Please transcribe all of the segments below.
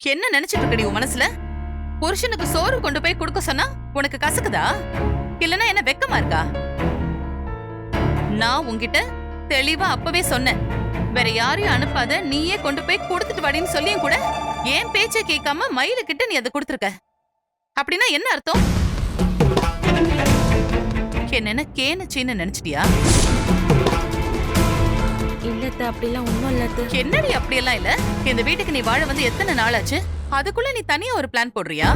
என்ன நினைச்சிட்டு இருக்கடி உன் மனசுல? புருஷனுக்கு சோறு கொண்டு போய் கொடுக்க சொன்னா உனக்கு கசக்குதா? இல்லனா என்ன வெக்கமா இருக்கா? நான் உன்கிட்ட தெளிவா அப்பவே சொன்னேன். வேற யாரையும் அனுப்பாத நீயே கொண்டு போய் கொடுத்துட்டு வாடின்னு சொல்லியும் கூட ஏன் பேச்ச கேட்காம மயில கிட்ட நீ அதை கொடுத்துருக்க? அப்படின்னா என்ன அர்த்தம்? என்னென்ன கேனுச்சின்னு நினைச்சிட்டியா? அப்படிலாம் ஒண்ணும் இல்லத்த என்னடி அப்படியெல்லாம் இல்ல? இந்த வீட்டுக்கு நீ வாழ வந்து எத்தனை நாள் ஆச்சு அதுக்குள்ள நீ தனியா ஒரு பிளான் போடுறியா?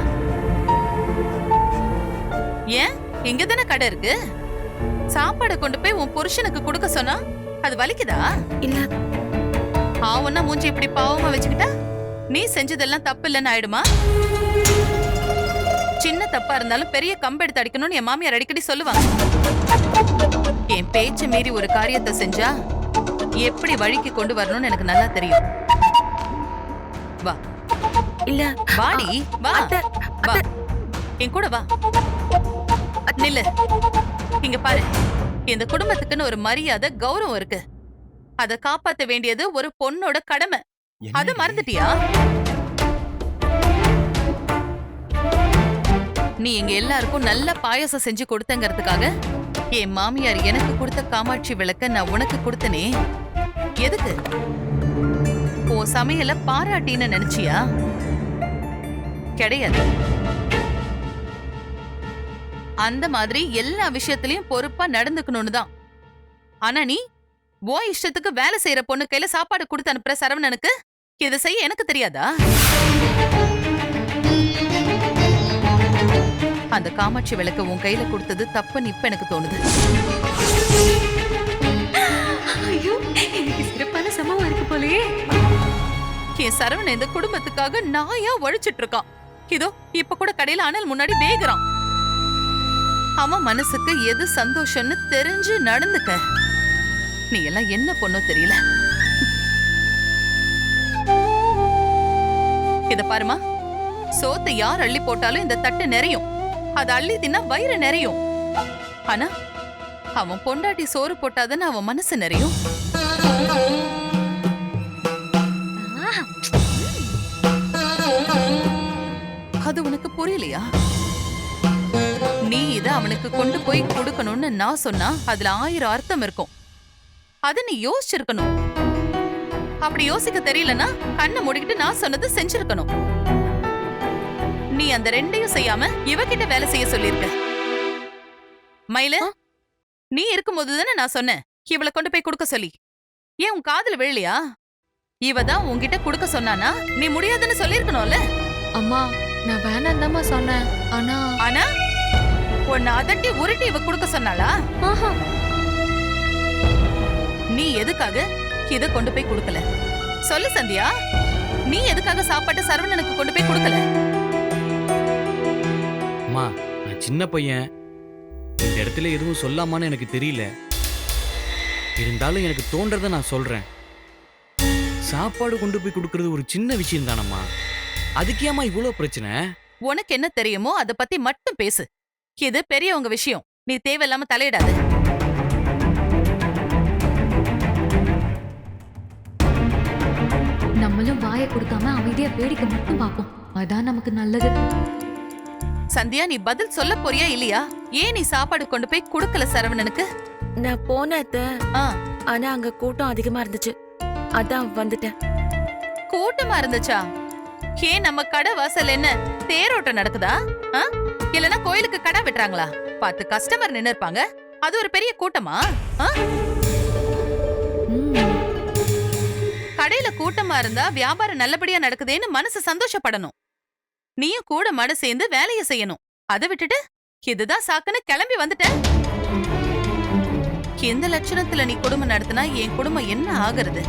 ஏன்? இங்க தானே கடை இருக்கு? சாப்பாடை கொண்டு போய் உன் புருஷனுக்கு கொடுக்க சொன்னா அது வலிக்குதா? இல்ல. ஆவுன்னா மூஞ்சி இப்படி பாவமா வச்சுக்கிட்டா நீ செஞ்சதெல்லாம் தப்பு இல்லைன்னு ஆயிடுமா? சின்ன தப்பா இருந்தாலும் பெரிய கம்பு எடுத்து அடிக்கணும்னு என் மாமியார் அடிக்கடி சொல்லுவாங்க. என் பேச்சு மீறி ஒரு காரியத்தை செஞ்சா எப்படி வழிக்கு கொண்டு வரணும்னு எனக்கு நல்லா தெரியும். வா. இல்ல. வாடி வா. வா. என் கூட வா. நில்லு. இங்க பாரு. இந்த குடும்பத்துக்குன்னு ஒரு மரியாதை கௌரவம் இருக்கு. அத காப்பாத்த வேண்டியது ஒரு பொண்ணோட கடமை. அத மறந்துட்டியா? நீ எங்க எல்லாருக்கும் நல்ல பாயாசம் செஞ்சு கொடுத்தங்கிறதுக்காக என் மாமியார் எனக்கு கொடுத்த காமாட்சி விளக்க நான் உனக்கு கொடுத்தனே. எதுக்கு? உன் சமையல பாராட்டின்னு நினைச்சியா? கிடையாது. அந்த மாதிரி எல்லா விஷயத்திலயும் பொறுப்பா நடந்துக்கணும்னு தான். ஆனா நீ ஓ இஷ்டத்துக்கு வேலை செய்யற பொண்ணு கையில சாப்பாடு கொடுத்து அனுப்புற சரவணனுக்கு இதை செய்ய எனக்கு தெரியாதா? அந்த காமாட்சி விளக்க உன் கையில கொடுத்தது தப்புன்னு இப்ப எனக்கு தோணுது. ஐயோ எனக்கு சிறப்பான சம்பவம் இருக்கு போலயே. என் சரவணன் இந்த குடும்பத்துக்காக நாயா உழைச்சிட்டு இருக்கான் இதோ இப்ப கூட கடையில அனல் முன்னாடி வேகுறான். அவன் மனசுக்கு எது சந்தோஷம்னு தெரிஞ்சு நடந்துக்க. நீ எல்லாம் என்ன பொண்ணோ தெரியல. இத பாருமா சோத்தை யார் அள்ளி போட்டாலும் இந்த தட்டு நிறையும். அதை அள்ளி தின்னா வயிறு நிறையும். ஆனா அவன் பொண்டாட்டி சோறு போட்டாதானே அவன் மனசு நிறையும். அது உனக்கு புரியலையா? நீ இதை அவனுக்கு கொண்டு போய் கொடுக்கணும்னு நான் சொன்னா அதுல ஆயிரம் அர்த்தம் இருக்கும். அத நீ யோசிச்சிருக்கணும். அப்படி யோசிக்க தெரியலனா கண்ணை மூடிக்கிட்டு நான் சொன்னது செஞ்சிருக்கணும். நீ அந்த ரெண்டையும் செய்யாம இவகிட்ட வேலை செய்ய சொல்லிருக்க மயில நீ இருக்கும்போது தானே நான் சொன்னேன் இவளை கொண்டு போய் கொடுக்க சொல்லி. ஏன் உன் காதுல விழலையா? இவ தான் உன்கிட்ட கொடுக்க சொன்னானா? நீ முடியாதுன்னு சொல்லிருக்கணும்ல அம்மா நான் வேணாம் சொன்னேன் ஆனா ஆனா உன்னை அதட்டி உருட்டி இவ கொடுக்க சொன்னாளா? நீ எதுக்காக இத கொண்டு போய் கொடுக்கல? சொல்லு சந்தியா நீ எதுக்காக சாப்பாட்டு சரவணனுக்கு கொண்டு போய் கொடுக்கல? சின்ன பையன். இந்த இடத்துல எதுவும் சொல்லாமான்னு எனக்கு தெரியல. இருந்தாலும் எனக்கு தோன்றதை நான் சொல்றேன். சாப்பாடு கொண்டு போய் கொடுக்கறது ஒரு சின்ன விஷயம் தானம்மா. அதுக்கு ஏம்மா இவ்வளோ பிரச்சனை? உனக்கு என்ன தெரியுமோ அத பத்தி மட்டும் பேசு. இது பெரியவங்க விஷயம். நீ தேவையில்லாம தலையிடாத. நம்மளும் வாயை கொடுக்காம அமைதியா வேடிக்கை மட்டும் பார்ப்போம். அதான் நமக்கு நல்லது. சந்தியா நீ பதில் சொல்ல போறியா இல்லையா? ஏன் நீ சாப்பாடு கொண்டு போய் கொடுக்கல சரவணனுக்கு? நான். ஆ. ஆனா அங்க கூட்டம் அதிகமா இருந்துச்சு. அதான் வந்துட்டேன். கூட்டமா இருந்துச்சா? ஏன் நம்ம கடை வாசல் என்ன? தேரோட்டம் நடக்குதா? ஆ? இல்லனா கோயிலுக்கு கடை வெட்டுறாங்களா? பார்த்து கஸ்டமர் நின்னு இருப்பாங்க. அது ஒரு பெரிய கூட்டமா? கடையில கூட்டமா இருந்தா வியாபாரம் நல்லபடியா நடக்குதேன்னு மனசு சந்தோஷப்படணும். நீயும் கூட மட சேர்ந்து வேலைய செய்யணும். அதை விட்டுட்டு இதுதான் சாக்குன்னு கிளம்பி வந்துட்ட. எந்த லட்சணத்துல நீ குடும்பம் நடத்தினா என் குடும்பம் என்ன ஆகுறது?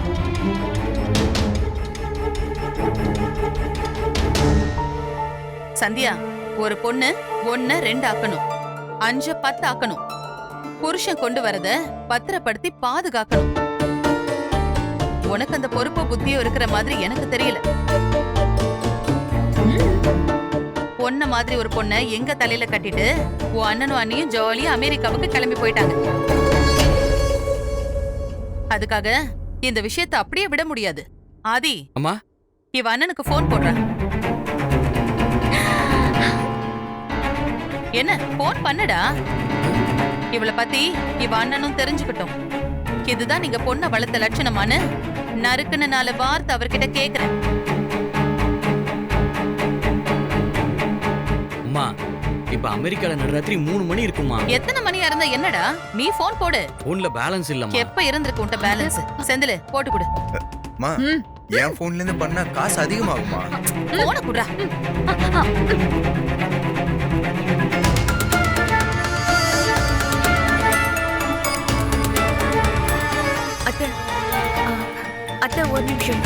சந்தியா ஒரு பொண்ணு ஒன்ன ரெண்டு ஆக்கணும் அஞ்ச பத்து ஆக்கணும் புருஷன் கொண்டு வரத பத்திரப்படுத்தி பாதுகாக்கணும். உனக்கு அந்த பொறுப்பு புத்தியும் இருக்கிற மாதிரி எனக்கு தெரியல. பொண்ண மாதிரி ஒரு பொண்ண எங்க தலையில கட்டிட்டு உன் அண்ணனும் அண்ணியும் ஜாலியா அமெரிக்காவுக்கு கிளம்பி போயிட்டாங்க. அதுக்காக இந்த விஷயத்தை அப்படியே விட முடியாது. ஆதி அம்மா. இவ அண்ணனுக்கு ஃபோன் போடுறா. என்ன ஃபோன் பண்ணுடா? இவளை பத்தி இவ அண்ணனும் தெரிஞ்சுக்கிட்டோம். இதுதான் நீங்க பொண்ண வளர்த்த லட்சணமானு நறுக்குன்னு நாலு வார்த்தை அவர்கிட்ட கேக்குறேன். இப்ப அமெரிக்கால நடுராத்திரி மூணு மணி இருக்குமா? எத்தனை மணியா இருந்தா என்னடா? நீ ஃபோன் போடு. போன்ல பேலன்ஸ் இல்லம்மா. எப்ப இருந்திருக்கு உன்ட்ட பேலன்ஸ் செந்திலு போட்டு கொடு. மா. என் போன்ல இருந்து பண்ணா காசு அதிகமாகுமா? போன குடுறா. அத்தை அத்தை ஒரு நிமிஷம்.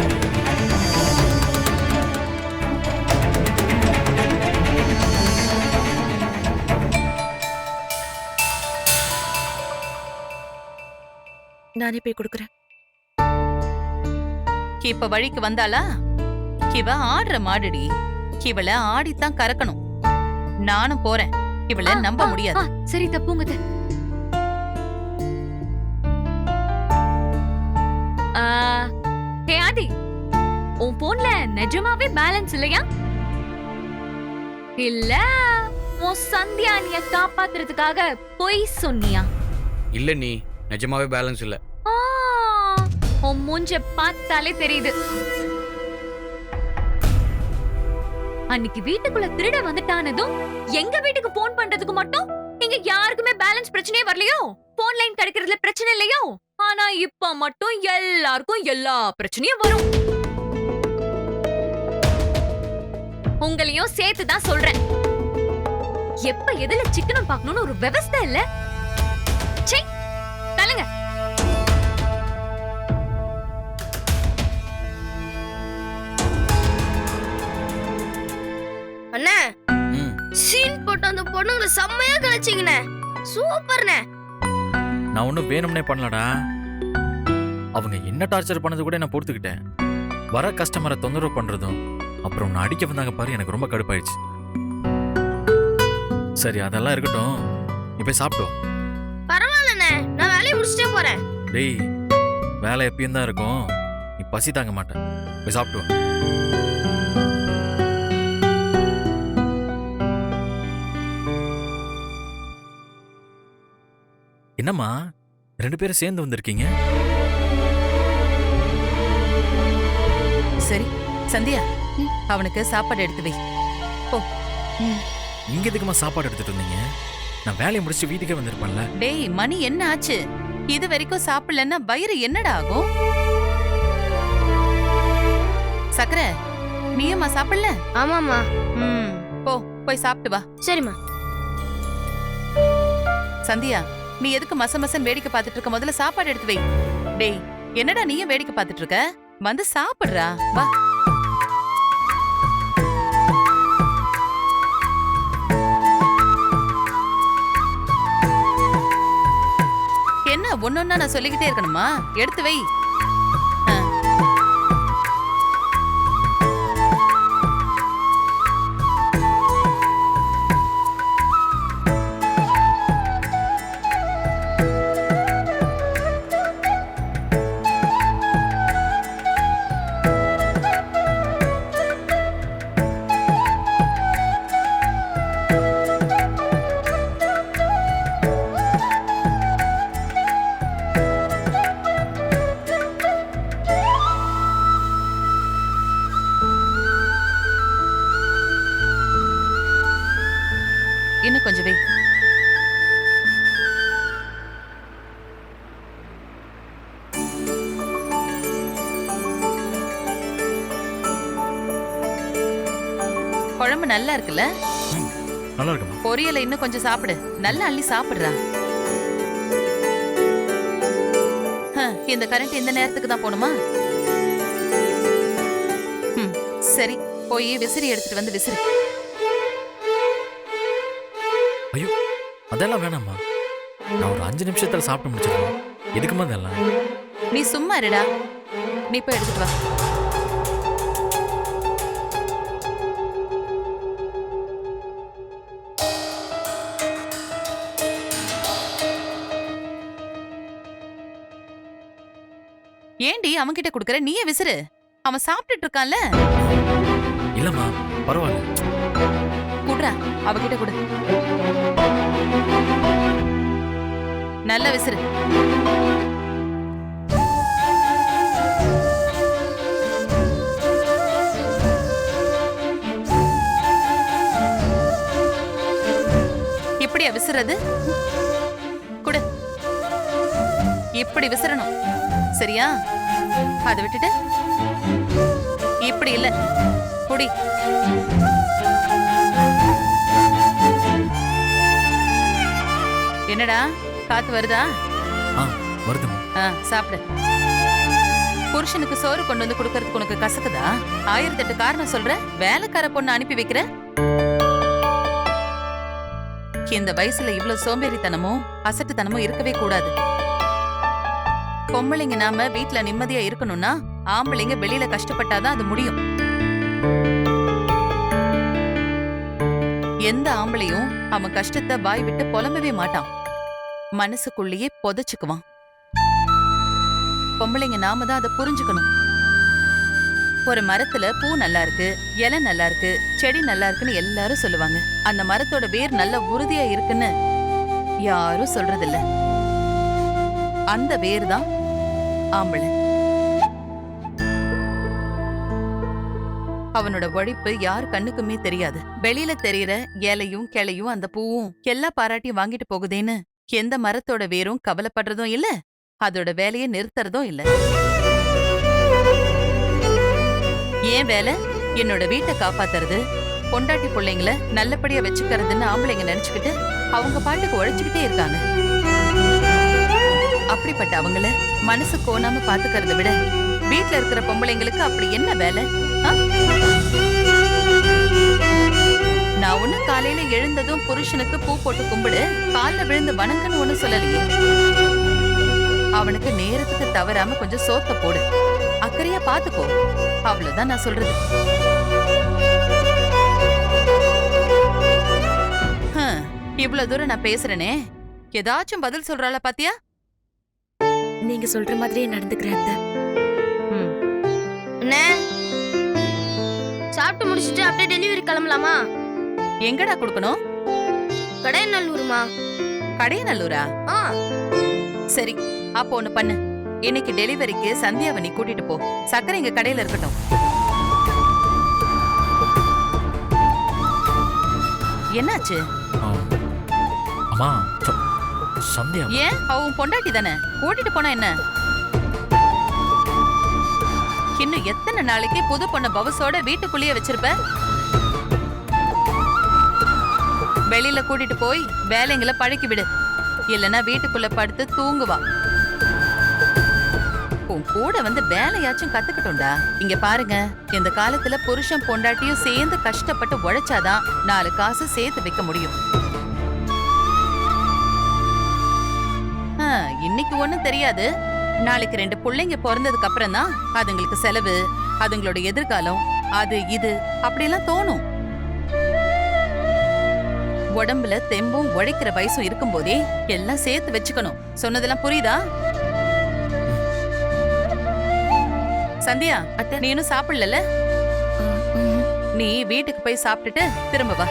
நானே போய் கொடுக்குறேன். இப்ப வழிக்கு வந்தாளா? இவ ஆடுற மாடுடி. இவள ஆடித்தான் கறக்கணும். நானும் போறேன். இவள நம்ப முடியாது. சரி தப்புங்க அத்தை. ஆ, ஹே ஆதி. உன் போன்ல நிஜமாவே பேலன்ஸ் இல்லையா? இல்ல உன் சந்தியா நீய காப்பாத்துறதுக்காக பொய் சொன்னியா? இல்ல நீ நிஜமாவே பேலன்ஸ் இல்ல. உன் மூஞ்ச பார்த்தாலே தெரியுது. அன்னைக்கு வீட்டுக்குள்ள திருட வந்துட்டானதும் எங்க வீட்டுக்கு போன் பண்றதுக்கு மட்டும் இங்க யாருக்குமே பேலன்ஸ் பிரச்சனையே வரலையோ? போன் லைன் கிடைக்கிறதுல பிரச்சனை இல்லையோ? ஆனா இப்ப மட்டும் எல்லாருக்கும் எல்லா பிரச்சனையும் வரும். உங்களையும் சேர்த்து தான் சொல்றேன். எப்ப எதுல சிக்கனம் பார்க்கணும்னு ஒரு விவஸ்தை இல்ல? சே அண்ணே. சீன் போட்டு அந்த பொண்ணுங்களை செம்மையா கழிச்சிங்கண்ணே சூப்பர்ண்ணே. நான் ஒன்றும் வேணும்னே பண்ணலடா. அவங்க என்ன டார்ச்சர் பண்ணது கூட நான் பொறுத்துக்கிட்டேன். வர கஸ்டமரை தொந்தரவு பண்றதும் அப்புறம் உன்னை அடிக்க வந்தாங்க பாரு எனக்கு ரொம்ப கடுப்பாயிடுச்சு. சரி அதெல்லாம் இருக்கட்டும். நீ போய் சாப்பிட்டு வா. பரவாயில்லண்ணே. நான் வேலையை முடிச்சுட்டே போறேன். டேய் வேலை எப்பயும் தான் இருக்கும். நீ பசி தாங்க மாட்டேன் போய் சாப்பிட்டு என்னம்மா? ரெண்டு பேரும் சேர்ந்து வந்திருக்கீங்க? சரி சந்தியா அவனுக்கு சாப்பாடு எடுத்து வை. இங்க எதுக்குமா சாப்பாடு எடுத்துட்டு வந்தீங்க? நான் வேலையை முடிச்சுட்டு வீட்டுக்கே வந்திருப்பேன்ல. டேய் மணி என்ன ஆச்சு? இது வரைக்கும் சாப்பிடலன்னா வயிறு என்னடா ஆகும்? சக்கர நீயுமா சாப்பிடல? ஆமாம்மா. ம் போ போய் சாப்பிட்டு வா. சரிம்மா. சந்தியா நீ எதுக்கு மச மசன் வேடிக்கை பார்த்துட்டு இருக்க? முதல்ல சாப்பாடு எடுத்து வை. டேய் என்னடா நீயும் வேடிக்கை பார்த்துட்டு இருக்க? வந்து சாப்பிடுறா. வா. என்ன ஒன்னொன்னா நான் சொல்லிக்கிட்டே இருக்கணுமா? எடுத்து வை. இருக்குல்ல? நல்லா இருக்குமா? பொரியலை இன்னும் கொஞ்சம் சாப்பிடு. நல்லா அள்ளி சாப்பிடுறா. இந்த கரண்ட் இந்த நேரத்துக்கு தான் போகணுமா சரி. போய் விசிறி எடுத்துட்டு வந்து விசிறி. ஐயோ அதெல்லாம் வேணாம்மா. நான் ஒரு அஞ்சு நிமிஷத்துல சாப்பிட்டு முடிச்சிருக்கேன் எதுக்குமா இதெல்லாம்? நீ சும்மா இருடா. நீ போய் எடுத்துட்டு வா. ஏண்டி அவன்கிட்ட குடுக்கற நீயே விசிறு. அவன் சாப்பிட்டுட்டு இருக்கான்ல. இல்லம்மா பரவாயில்ல. குடுறா. அவகிட்ட கொடு. நல்ல விசிறு. இப்படியா விசிறது? குடு. இப்படி விசிறணும். சரியா? அதை விட்டுட்டு? இப்படி இல்ல. குடி. என்னடா? காத்து வருதா? ஆ சாப்பிடு. புருஷனுக்கு சோறு கொண்டு வந்து கொடுக்கறதுக்கு உனக்கு கசக்குதா? ஆயிரத்தி எட்டு காரணம் சொல்ற? வேலைக்கார பொண்ணு அனுப்பி வைக்கிற? இந்த வயசுல இவ்வளவு சோம்பேறித்தனமும் அசட்டுத்தனமும் இருக்கவே கூடாது. பொம்பளைங்க நாம வீட்டுல நிம்மதியா இருக்கணும்னா ஆம்பளைங்க வெளியில கஷ்டப்பட்டாதான் அது முடியும். எந்த ஆம்பளையும் அவன் கஷ்டத்தை வாய் விட்டு புலம்பவே மாட்டான். மனசுக்குள்ளேயே புதைச்சுக்குவான். பொம்பளைங்க நாம தான் அதை புரிஞ்சுக்கணும். ஒரு மரத்துல பூ நல்லா இருக்கு இலை நல்லா இருக்கு செடி நல்லா இருக்குன்னு எல்லாரும் சொல்லுவாங்க. அந்த மரத்தோட வேர் நல்ல உறுதியா இருக்குன்னு யாரும் சொல்றதில்ல. அந்த வேர் தான் ஆம்பளை. அவனோட உழைப்பு யார் கண்ணுக்குமே தெரியாது. வெளியில தெரியற ஏலையும் கிளையும் அந்த பூவும் எல்லா பாராட்டியும் வாங்கிட்டு போகுதேன்னு எந்த மரத்தோட வேரும் கவலைப்படுறதும் இல்ல. அதோட வேலையை நிறுத்துறதும் இல்ல. ஏன் வேலை? என்னோட வீட்டை காப்பாத்துறது. பொண்டாட்டி பிள்ளைங்கள நல்லபடியா வச்சுக்கிறதுன்னு ஆம்பளைங்க நினைச்சுக்கிட்டு அவங்க பாட்டுக்கு உழைச்சுக்கிட்டே இருக்காங்க. அப்படிப்பட்ட அவங்கள மனசு கோணாம பாத்துக்கறத விட வீட்ல இருக்கிற பொம்பளைங்களுக்கு அப்படி என்ன வேலை? நான் ஒண்ணு காலையில எழுந்ததும் புருஷனுக்கு பூ போட்டு கும்பிடு கால்ல விழுந்து வணங்கன்னு ஒண்ணு சொல்லலையே. அவனுக்கு நேரத்துக்கு தவறாம கொஞ்சம் சோத்த போடு. அக்கறையா பாத்துக்கோ. அவ்வளவுதான் நான் சொல்றது. இவ்வளவு தூரம் நான் பேசுறேனே. ஏதாச்சும் பதில் சொல்றாளா பாத்தியா? நீங்க சொல்ற மாதிரியே நடந்துக்கிறேன் அண்ணே. சாப்பிட்டு முடிச்சிட்டு அப்படியே டெலிவரி கிளம்பலாமா? எங்கடா கொடுக்கணும்? கடையநல்லூர்மா கடையநல்லூரா ஆ. சரி அப்போ ஒண்ணு பண்ணு. இன்னைக்கு டெலிவரிக்கு சந்தியாவை நீ கூட்டிட்டு போ. சக்கரை எங்க கடையில இருக்கட்டும். என்னாச்சு? ஆ. அம்மா சந்தியா ஏன்? அவன் பொண்டாட்டி தானே? கூட்டிட்டு போனா என்ன? இன்னும் எத்தனை நாளைக்கு புது பொண்ண பவசோட வீட்டுக்குள்ளேயே வச்சிருப்ப? வெளியில கூட்டிட்டு போய் வேலைங்களை பழக்கி விடு. இல்லனா வீட்டுக்குள்ள படுத்து தூங்குவா. உன் கூட வந்து வேலையாச்சும் கத்துக்கிட்டோம்டா இங்க பாருங்க இந்த காலத்துல புருஷன் பொண்டாட்டியும் சேர்ந்து கஷ்டப்பட்டு உழைச்சாதான் நாலு காசு சேர்த்து வைக்க முடியும். இன்னைக்கு ஒண்ணும் தெரியாது. நாளைக்கு ரெண்டு புள்ளைங்க பிறந்ததுக்கு அப்புறம் தான் அதுங்களுக்கு செலவு அதுங்களோட எதிர்காலம் அது இது அப்படிலாம் தோணும். உடம்புல தெம்பும் உழைக்கிற வயசும் இருக்கும்போதே எல்லாம் சேர்த்து வச்சுக்கணும். சொன்னதெல்லாம் புரியுதா? சந்தியா அத்தை. நீ இன்னும் சாப்பிடல. நீ வீட்டுக்கு போய் சாப்பிட்டுட்டு திரும்ப வா.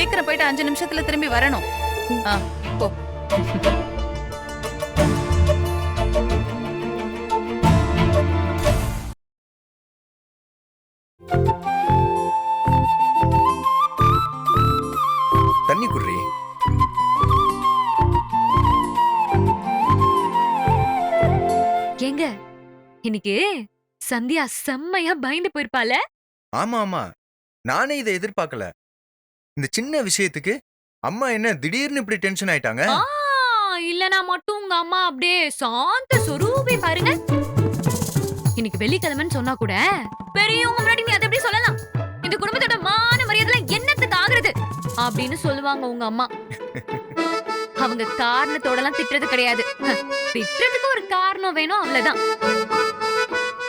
சீக்கிரம் போயிட்டு அஞ்சு நிமிஷத்துல திரும்பி வரணும். ஆ போ. தண்ணி குடுறி. ஏங்க இன்னைக்கு சந்தியா செம்மையா பயந்து போயிருப்பால ஆமா ஆமா. நானே இதை எதிர்பார்க்கல. இந்த சின்ன விஷயத்துக்கு அம்மா என்ன திடீர்னு இப்படி டென்ஷன் ஆயிட்டாங்க? ஆ, இல்லனா மட்டும் உங்க அம்மா அப்படியே சாந்த சொரூபி பாருங்க. இன்னைக்கு வெள்ளிக்கிழமைன்னு சொன்னா கூட பெரியவங்க முன்னாடி நீ அதை எப்படி சொல்லலாம்? இந்த குடும்பத்தோட மான மரியாதை என்னத்துக்கு ஆகுறது? அப்படின்னு சொல்லுவாங்க உங்க அம்மா. அவங்க காரணத்தோட எல்லாம் திட்டுறது கிடையாது. ஹ, திட்டுறதுக்கு ஒரு காரணம் வேணும் அவ்வளவுதான்.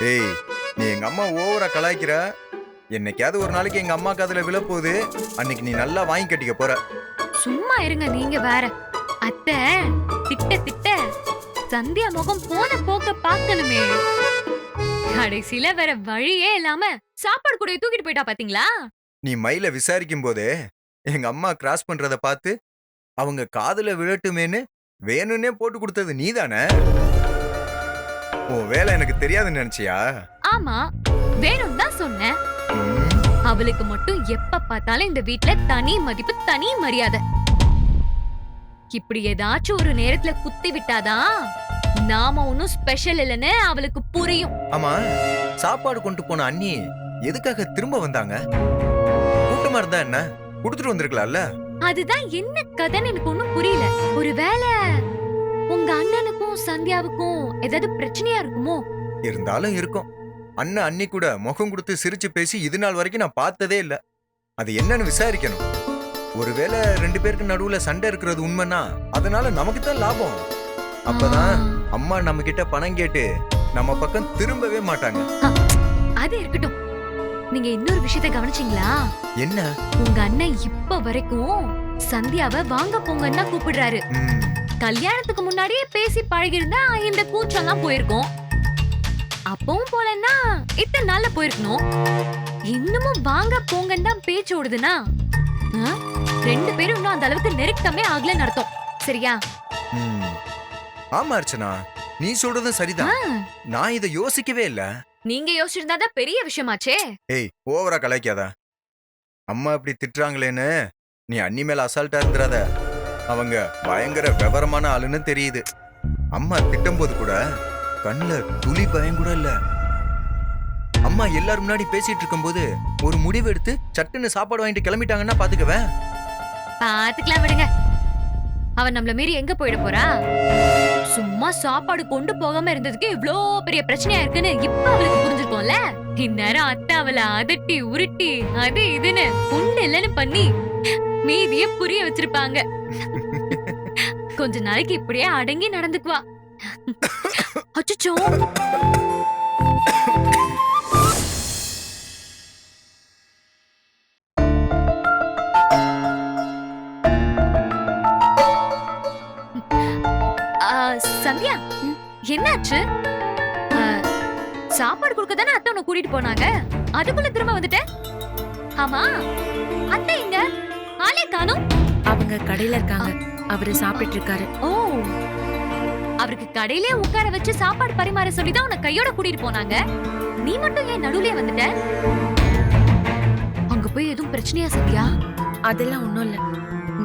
ஏய் நீ எங்க அம்மா ஓவரா கலாய்க்கிற? என்னைக்காவது ஒரு நாளைக்கு எங்க அம்மா காதுல விழப்போகுது. அன்னைக்கு நீ நல்லா வாங்கி கட்டிக்க போற. சும்மா இருங்க நீங்க வேற. அத்தை திட்ட திட்ட. சந்தியா முகம் போன போக்க பார்க்கணுமே. கடைசியில வேற வழியே இல்லாம சாப்பாடு கூட தூக்கிட்டு போயிட்டா பாத்தீங்களா? நீ மயில விசாரிக்கும் போதே எங்க அம்மா கிராஸ் பண்றத பார்த்து அவங்க காதுல விழட்டுமேன்னு வேணும்னே போட்டு கொடுத்தது நீதானே? உன் வேலை எனக்கு தெரியாதுன்னு நினைச்சியா? ஆமா வேணும் தான் சொன்னேன். அவளுக்கு மட்டும் எப்ப பார்த்தாலும் இந்த வீட்ல தனி மதிப்பு தனி மரியாதை. இப்படி ஏதாச்சும் ஒரு நேரத்துல குத்தி விட்டாதான் நாம ஒன்னும் ஸ்பெஷல் இல்லைன்னு அவளுக்கு புரியும். ஆமா சாப்பாடு கொண்டு போன அண்ணி எதுக்காக திரும்ப வந்தாங்க? கூட்டமா இருந்தா என்ன? கொடுத்துட்டு வந்திருக்கலாம்ல? அதுதான் என்ன கதைன்னு எனக்கு ஒண்ணும் புரியல. ஒருவேளை உங்க அண்ணனுக்கும் சந்தியாவுக்கும் ஏதாவது பிரச்சனையா இருக்குமோ? இருந்தாலும் இருக்கும். அண்ணன் அண்ணி கூட முகம் கொடுத்து சிரிச்சு பேசி இது நாள் வரைக்கும் நான் பார்த்ததே இல்ல. அது என்னன்னு விசாரிக்கணும். ஒருவேளை ரெண்டு பேருக்கு நடுவுல சண்டை இருக்கிறது உண்மைன்னா அதனால நமக்கு தான் லாபம். அப்பதான் அம்மா நம்ம கிட்ட பணம் கேட்டு நம்ம பக்கம் திரும்பவே மாட்டாங்க. அது இருக்கட்டும். நீங்க இன்னொரு விஷயத்தை கவனிச்சீங்களா? என்ன? உங்க அண்ணன் இப்ப வரைக்கும் சந்தியாவை வாங்க போங்கன்னா கூப்பிடுறாரு. கல்யாணத்துக்கு முன்னாடியே பேசி பழகிருந்தா இந்த கூச்சம்லாம் போயிருக்கும். அப்பவும் போலன்னா இத்தனை நாள்ல போயிருக்கணும். இன்னமும் வாங்க போங்கன்னு தான் பேச்சு ஓடுதுன்னா? ரெண்டு பேரும் இன்னும் அந்த அளவுக்கு நெருக்கமே ஆகலன்னு அர்த்தம். சரியா. ஆமா அர்ச்சனா நீ சொல்றதும் சரிதான். நான் இதை யோசிக்கவே இல்ல. நீங்க யோசிச்சிருந்தாதான் பெரிய விஷயமாச்சே. ஏய் ஓவரா கலாய்க்காத. அம்மா இப்படி திட்டுறாங்களேன்னு நீ அண்ணி மேல அசால்ட்டா இருந்துறாத. அவங்க பயங்கர விவரமான ஆளுன்னு தெரியுது. அம்மா திட்டும்போது கூட கண்ணுல துளி பயம் கூட இல்ல. அம்மா எல்லாரும் முன்னாடி பேசிட்டு இருக்கும்போது ஒரு முடிவு எடுத்து சட்டுன்னு சாப்பாடு வாங்கிட்டு கிளம்பிட்டாங்கன்னா பாத்துக்கவேன். பாத்துக்கலாம் விடுங்க. அவன் நம்மள மீறி எங்க போயிட போறா? சும்மா சாப்பாடு கொண்டு போகாம இருந்ததுக்கு இவ்ளோ பெரிய பிரச்சனையா இருக்குன்னு இப்ப அவளுக்கு புரிஞ்சிருக்கோம்ல? இந்நேரம் அத்தை அவளை அதட்டி உருட்டி அது இதுன்னு புண்ணு இல்லைன்னு பண்ணி மீதிய புரிய வச்சிருப்பாங்க. கொஞ்ச நாளைக்கு இப்படியே அடங்கி நடந்துக்குவா. அச்சச்சோ. ஆ, சந்தியா என்னாச்சு? சாப்பாடு கொடுக்க தானே அத்தை உன்னை கூட்டிட்டு போனாங்க? அதுக்குள்ள திரும்ப வந்துட்ட? ஆமா அத்தை எங்க? ஆளே காணோம். அவங்க கடையில இருக்காங்க. அவரு சாப்பிட்டு இருக்காரு. ஓ அவருக்கு கடையிலே உட்கார வச்சு சாப்பாடு பரிமாற சொல்லி தான் உன்னை கையோட கூட்டிட்டு போனாங்க. நீ மட்டும் ஏன் நடுவுலயே வந்துட்ட? அங்க போய் எதுவும் பிரச்சனையா சந்தியா அதெல்லாம் ஒண்ணும் இல்ல.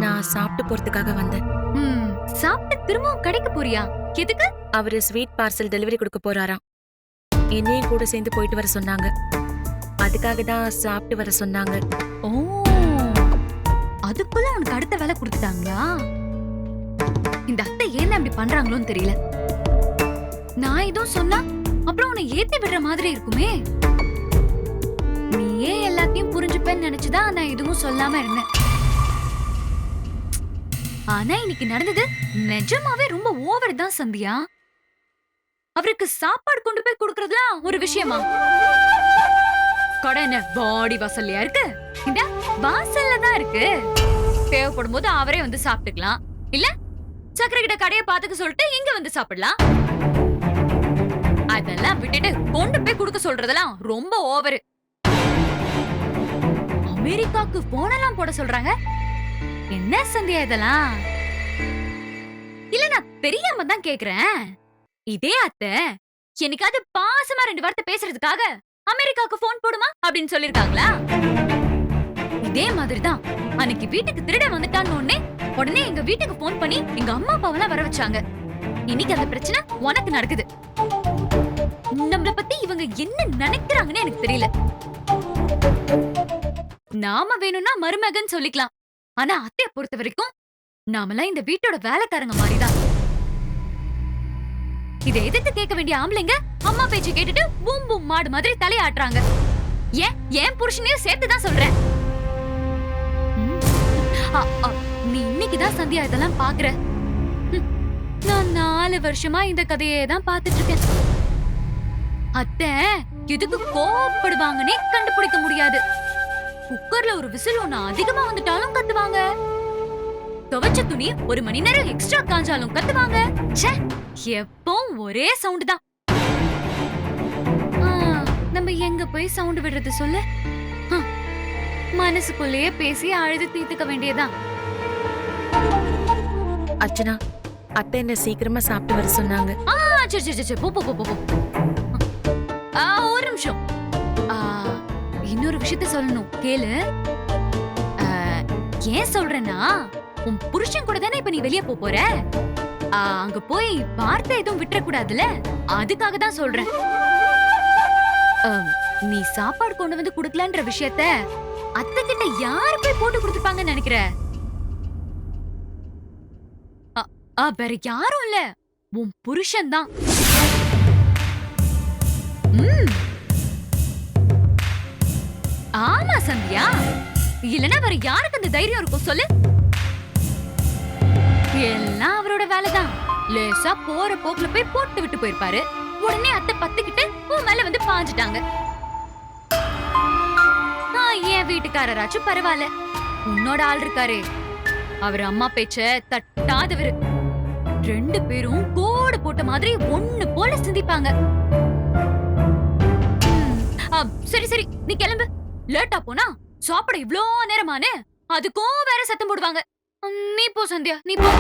நான் சாப்பிட்டு போறதுக்காக வந்தேன். ம் சாப்பிட்டு திரும்பவும் கடைக்கு போறியா? எதுக்கு? அவரு ஸ்வீட் பார்சல் டெலிவரி கொடுக்க போறாராம். என்னையும் கூட சேர்ந்து போயிட்டு வர சொன்னாங்க. அதுக்காக தான் சாப்பிட்டு வர சொன்னாங்க. ஓ அதுக்குள்ள அவனுக்கு அடுத்த வேலை கொடுத்துட்டாங்களா? இந்த அத்தை ஏன் அப்படி பண்றாங்களோன்னு தெரியல. நான் எதுவும் சொன்னா அப்புறம் உன்னை ஏத்தி விடுற மாதிரி இருக்குமே. நீயே எல்லாத்தையும் புரிஞ்சுப்பேன்னு நினைச்சுதான் நான் எதுவும் சொல்லாம இருந்தேன். ஆனா இன்னைக்கு நடந்தது நிஜமாவே ரொம்ப ஓவர் தான் சந்தியா. அவருக்கு சாப்பாடு கொண்டு போய் கொடுக்கறதுலாம் ஒரு விஷயமா? கடை என்ன பாடி வாசல்லையா இருக்கு? இந்த வாசல்ல தான் இருக்கு. தேவைப்படும் போது அவரே வந்து சாப்பிட்டுக்கலாம். இல்ல? சக்கரை கிட்ட கடைய பாத்துக்க சொல்லிட்டு இங்க வந்து சாப்பிடலாம். அதெல்லாம் விட்டுட்டு கொண்டு போய் கொடுக்க சொல்றதெல்லாம் ரொம்ப ஓவரு. அமெரிக்காக்கு போனெல்லாம் போட சொல்றாங்க. என்ன சந்தியா இதெல்லாம்? இல்ல நான் தெரியாம தான் கேக்குறேன். இதே அத்தை என்னைக்காவது பாசமா ரெண்டு வார்த்தை பேசுறதுக்காக அமெரிக்காவுக்கு போன் போடுமா அப்படின்னு சொல்லிருக்காங்களா? இதே மாதிரிதான். அன்னைக்கு வீட்டுக்கு திருடன் வந்துட்டான்னு உடனே உடனே எங்க வீட்டுக்கு போன் பண்ணி எங்க அம்மா அப்பாவெல்லாம் வர வச்சாங்க. இன்னைக்கு அந்த பிரச்சனை உனக்கு நடக்குது. நம்மள பத்தி இவங்க என்ன நினைக்கிறாங்கன்னு எனக்கு தெரியல. நாம வேணும்னா மருமகன் சொல்லிக்கலாம். ஆனா அத்தைய பொறுத்த வரைக்கும் நாமெல்லாம் இந்த வீட்டோட வேலைக்காரங்க மாதிரிதான். இதை எதிர்த்து கேட்க வேண்டிய ஆம்பளைங்க அம்மா பேச்சு கேட்டுட்டு பூம் பூம் மாடு மாதிரி தலையாட்டுறாங்க. ஏன்? ஏன் புருஷனையும் சேர்த்து தான் சொல்றேன். அ, இன்னைக்கு தான் இன்னைக்குதான் சந்தியா இதெல்லாம் பாக்குற? நான் நாலு வருஷமா இந்த கதையே தான் பாத்துட்டு இருக்கேன் அத்தை எதுக்கு கோவப்படுவாங்கன்னே கண்டுபிடிக்க முடியாது. குக்கர்ல ஒரு விசில் ஒண்ணு அதிகமா வந்துட்டாலும் கத்துவாங்க. துவைச்ச துணி ஒரு மணி நேரம் எக்ஸ்ட்ரா காஞ்சாலும் கத்துவாங்க. ச்சே எப்பவும் ஒரே சவுண்ட் தான். ஆ, நம்ம எங்க போய் சவுண்ட் விடுறது சொல்லு. மனசுக்குள்ளேயே பேசி அழுது தீர்த்துக்க வேண்டியதான் அர்ச்சனா அத்தை என்ன சீக்கிரமா சாப்பிட்டு வர சொன்னாங்க. ஆ சரி சரி சரி, சரி. போ போ போ, போ போ. ஆ ஒரு நிமிஷம். ஆ, இன்னொரு விஷயத்த சொல்லணும். கேளு. ஆ, ஏன் சொல்றேன்னா உன் புருஷன் கூட தானே இப்ப நீ வெளிய போப் போற? ஆ, அங்க போய் வார்த்தை எதுவும் விட்டுற கூடாதுல அதுக்காக தான் சொல்றேன். ஆம், நீ சாப்பாடு கொண்டு வந்து குடுக்கலன்ற விஷயத்த அத்தை கிட்ட யார் போய் போட்டு கொடுத்துருப்பாங்கன்னு நினைக்கிற? வேற யாரும் இல்ல. உன் புருஷன் தான் ஆமா சந்தியா. இல்லனா வேற யாருக்கு அந்த தைரியம் இருக்கும் சொல்லு. எல்லாம் அவரோட வேலைதான். லேசா போற போக்குல போய் போட்டு விட்டு போயிருப்பாரு. உடனே அத்தை பத்துக்கிட்டு உன் மேல வந்து பாஞ்சிட்டாங்க. என் வீட்டுக்காரராச்சும் பரவாயில்ல. உன்னோட ஆள் இருக்காரே. அவர் அம்மா பேச்ச தட்டாதவரு. ரெண்டு பேரும் கோடு போட்ட மாதிரி ஒண்ணு போல சிந்திப்பாங்க. சரி சரி நீ கிளம்பு. லேட்டா போனா சாப்பிட இவ்ளோ நேரமானு அதுக்கும் வேற சத்தம் போடுவாங்க. நீ போ சந்தியா நீ போ.